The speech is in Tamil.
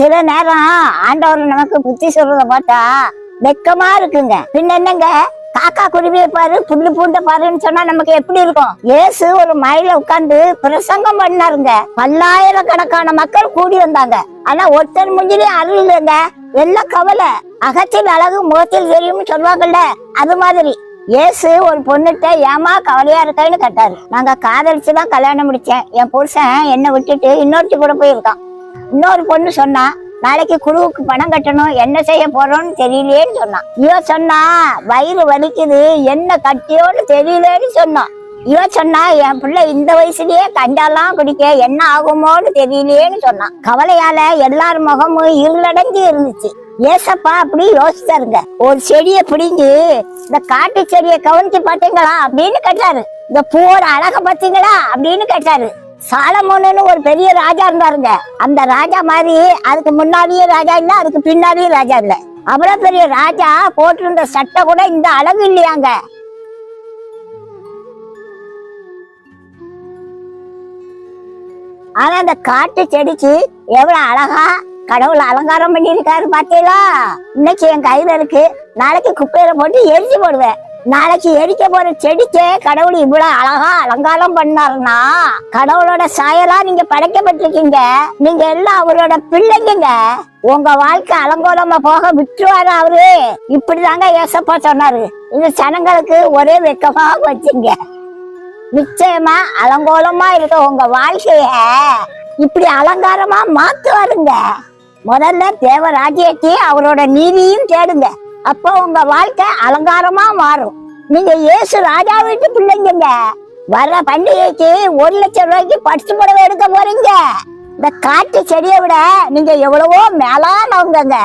சில நேரம் ஆண்டவர் நமக்கு புத்தி சொல்றத பார்த்தா வெக்கமா இருக்குங்க. பின்ன என்னங்க? காக்கா குருவியை பாரு புல்லு பூண்ட பாருன்னு சொன்னா நமக்கு எப்படி இருக்கும்? ஏசு ஒரு மயில உட்காந்து பிரசங்கம் பண்ணாருங்க. பல்லாயிரக்கணக்கான மக்கள் கூடி வந்தாங்க. ஆனா ஒருத்தர் முஞ்சிலையும் அருள் இல்லைங்க. எல்லாம் கவலை. அகத்தில் அழகு முகத்தில் தெரியும்னு சொல்லுவாங்கல்ல அது மாதிரி. இயேசு ஒரு பொண்ணுகிட்ட ஏமா கவலையா இருக்கேன்னு கேட்டாரு. நாங்க காதலிச்சு தான் கல்யாணம் முடிச்சேன். என் புருஷன் என்னை விட்டுட்டு இன்னொருத்தி கூட போயிருக்கான். இன்னொரு பொண்ணு சொன்னா நாளைக்கு குழுவுக்கு பணம் கட்டணும் என்ன செய்ய போறோம்னு தெரியலையேன்னு சொன்னான். இவ சொன்னா வயிறு வலிக்குது என்ன கட்டியோன்னு தெரியலேன்னு சொன்னான். இவ சொன்னா என் பிள்ளை இந்த வயசுலயே கண்டாலாம் குடிக்க என்ன ஆகுமோன்னு தெரியலையேன்னு சொன்னான். கவலையால எல்லார் முகமும் இருளடைஞ்சு இருந்துச்சு. ஏசப்பா அப்படி யோசிச்சாருங்க. ஒரு செடியை பிடிங்கி இந்த காட்டு செடியை கவனிச்சு பாத்தீங்களா அப்படின்னு கேட்டாரு. இந்த பூவோட அழக பாத்தீங்களா அப்படின்னு கேட்டாரு. சாலமோனு ஒரு பெரிய ராஜா இருந்தாருங்க. அந்த ராஜா மாதிரி அதுக்கு முன்னாடியே ராஜா இல்ல அதுக்கு பின்னாடியே ராஜா இல்ல. அவ்வளவு பெரிய ராஜா போட்டிருந்த சட்டை கூட இந்த அழகு இல்லையாங்க. ஆனா அந்த காட்டு செடிக்கு எவ்வளவு அழகா கடவுள் அலங்காரம் பண்ணியிருக்காரு பாத்தீங்களா? இன்னைக்கு என் கையில இருக்கு. நாளைக்கு குப்பையில போட்டு எரிஞ்சு போடுவேன். நாளைக்கு எரிக்க போற செடிக்கே கடவுள் இவ்வளவு அழகா அலங்காரம் பண்ணாருன்னா கடவுளோட சாயலா நீங்க படைக்கப்பட்டிருக்கீங்க. நீங்க எல்லாம் அவரோட பிள்ளைங்க உங்க வாழ்க்கை அலங்கோலமா போக விட்டுருவாரு அவரு. இப்படிதாங்க ஏசப்பா சொன்னாரு. இந்த ஜனங்களுக்கு ஒரே வெக்கமா வச்சுங்க நிச்சயமா அலங்கோலமா இருக்க உங்க வாழ்க்கைய இப்படி அலங்காரமா மாத்துவாருங்க. முதல்ல தேவராஜ்யத்தையும் அவரோட நீதியும் தேடுங்க. அப்போ உங்க வாழ்க்கை அலங்காரமா மாறும். நீங்க இயேசு ராஜா வீட்டு பிள்ளைங்க. வர்ற பண்டிகைக்கு ஒரு லட்சம் ரூபாய்க்கு பட்டு புடவை எடுக்க போறீங்க. இந்த காட்டு செடியை விட நீங்க எவ்வளவோ மேலானவங்க